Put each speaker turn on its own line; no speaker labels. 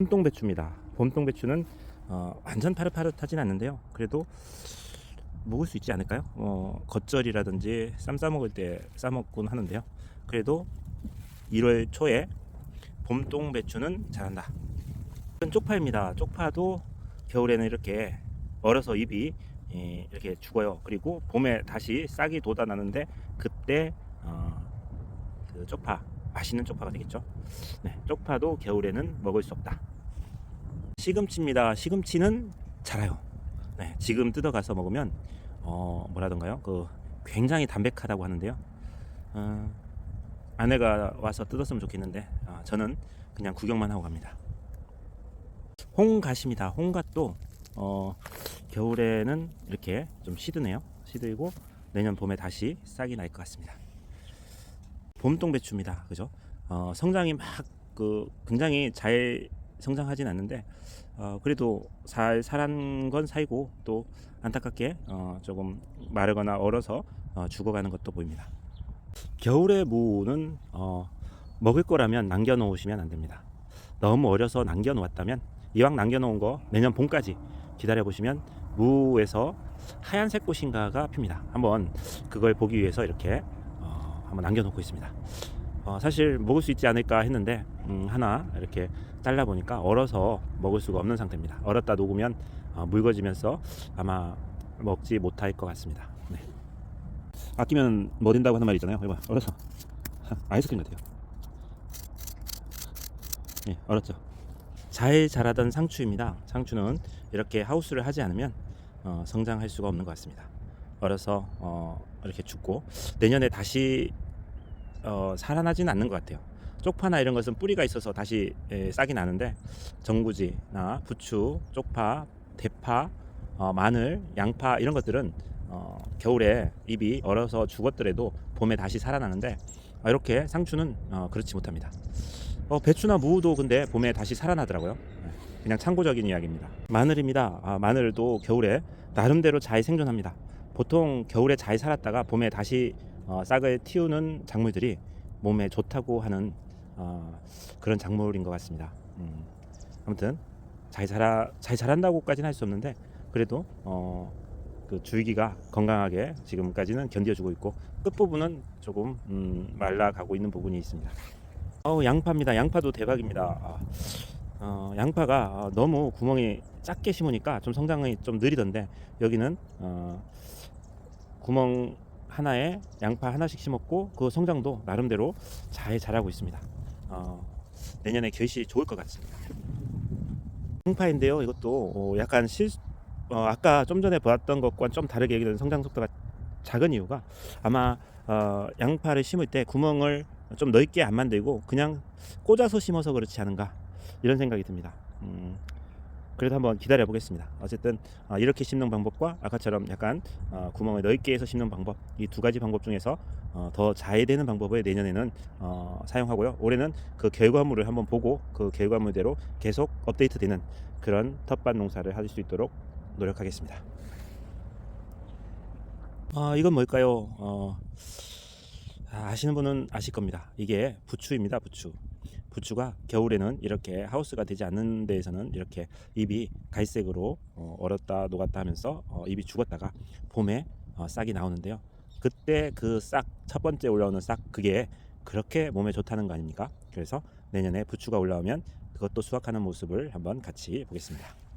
봄동 배추입니다. 봄동 배추는 어, 완전 파릇파릇하진 않는데요. 그래도 먹을 수 있지 않을까요? 어, 겉절이라든지 쌈 싸먹을 때 싸먹곤 하는데요. 그래도 1월 초에 봄동 배추는 잘한다. 이건 쪽파입니다. 쪽파도 겨울에는 이렇게 얼어서 잎이 예, 이렇게 죽어요. 그리고 봄에 다시 싹이 돋아나는데 그때 어, 그 쪽파 맛있는 쪽파가 되겠죠. 네, 쪽파도 겨울에는 먹을 수 없다. 시금치입니다. 시금치는 자라요. 네, 지금 뜯어가서 먹으면 어, 뭐라던가요? 그 굉장히 담백하다고 하는데요. 어, 아내가 와서 뜯었으면 좋겠는데 아, 저는 그냥 구경만 하고 갑니다. 홍갓입니다. 홍갓도 어, 겨울에는 이렇게 좀 시드네요. 시들고 내년 봄에 다시 싹이 날 것 같습니다. 봄동 배추입니다. 그죠? 어, 성장이 막 그 굉장히 잘 성장하진 않는데 어, 그래도 잘 살한 건 살고 또 안타깝게 어, 조금 마르거나 얼어서 어, 죽어가는 것도 보입니다. 겨울의 무는 어, 먹을 거라면 남겨 놓으시면 안 됩니다. 너무 어려서 남겨 놓았다면 이왕 남겨 놓은 거 내년 봄까지 기다려 보시면 무에서 하얀색 꽃인가가 핍니다. 한번 그걸 보기 위해서 이렇게 어, 한번 남겨 놓고 있습니다. 어, 사실 먹을 수 있지 않을까 했는데 음, 하나 이렇게 잘라 보니까 얼어서 먹을 수가 없는 상태입니다. 얼었다 녹으면 어, 묽어지면서 아마 먹지 못할 것 같습니다. 네. 아끼면 뭐 된다고 하는 말이 있잖아요. 이거 봐, 얼어서 아이스크림 같아요. 네, 얼었죠. 잘 자라던 상추입니다. 상추는 이렇게 하우스를 하지 않으면 어, 성장할 수가 없는 것 같습니다. 얼어서 어, 이렇게 죽고 내년에 다시 어, 살아나지는 않는 것 같아요. 쪽파나 이런 것은 뿌리가 있어서 다시 에, 싹이 나는데 정구지나 부추, 쪽파, 대파, 어, 마늘, 양파 이런 것들은 어, 겨울에 잎이 얼어서 죽었더라도 봄에 다시 살아나는데 어, 이렇게 상추는 어, 그렇지 못합니다. 어, 배추나 무도 근데 봄에 다시 살아나더라고요. 네, 그냥 참고적인 이야기입니다. 마늘입니다. 아, 마늘도 겨울에 나름대로 잘 생존합니다. 보통 겨울에 잘 살았다가 봄에 다시 어, 싹을 틔우는 작물들이 몸에 좋다고 하는 어, 그런 작물인 것 같습니다. 음, 아무튼 잘 자라 잘 자란다고까지는 할 수 없는데 그래도 어, 그 줄기가 건강하게 지금까지는 견뎌주고 있고 끝 부분은 조금 음, 말라가고 있는 부분이 있습니다. 어우 양파입니다. 양파도 대박입니다. 아, 어, 양파가 어, 너무 구멍이 작게 심으니까 좀 성장이 좀 느리던데 여기는 어, 구멍 하나에 양파 하나씩 심었고 그 성장도 나름대로 잘 자라고 있습니다. 어, 내년에 결실이 좋을 것 같습니다. 홍파인데요. 이것도 어, 약간 실 어, 아까 좀 전에 보았던 것과 좀 다르게 여기는 성장 속도가 작은 이유가 아마 어, 양파를 심을 때 구멍을 좀 넓게 안 만들고 그냥 꽂아서 심어서 그렇지 않은가 이런 생각이 듭니다. 음, 그래도 한번 기다려 보겠습니다. 어쨌든 어, 이렇게 심는 방법과 아까처럼 약간 어, 구멍을 넓게 해서 심는 방법 이 두 가지 방법 중에서 어, 더잘 되는 방법을 내년에는 어, 사용하고요. 올해는 그 결과물을 한번 보고 그 결과물대로 계속 업데이트되는 그런 텃밭 농사를 할수 있도록 노력하겠습니다. 아 이건 뭘까요? 어, 아, 아시는 분은 아실 겁니다. 이게 부추입니다. 부추. 부추가 겨울에는 이렇게 하우스가 되지 않는 데에서는 이렇게 잎이 갈색으로 어, 얼었다 녹았다 하면서 어, 잎이 죽었다가 봄에 어, 싹이 나오는데요. 그때 그 싹 첫 번째 올라오는 싹 그게 그렇게 몸에 좋다는 거 아닙니까? 그래서 내년에 부추가 올라오면 그것도 수확하는 모습을 한번 같이 보겠습니다.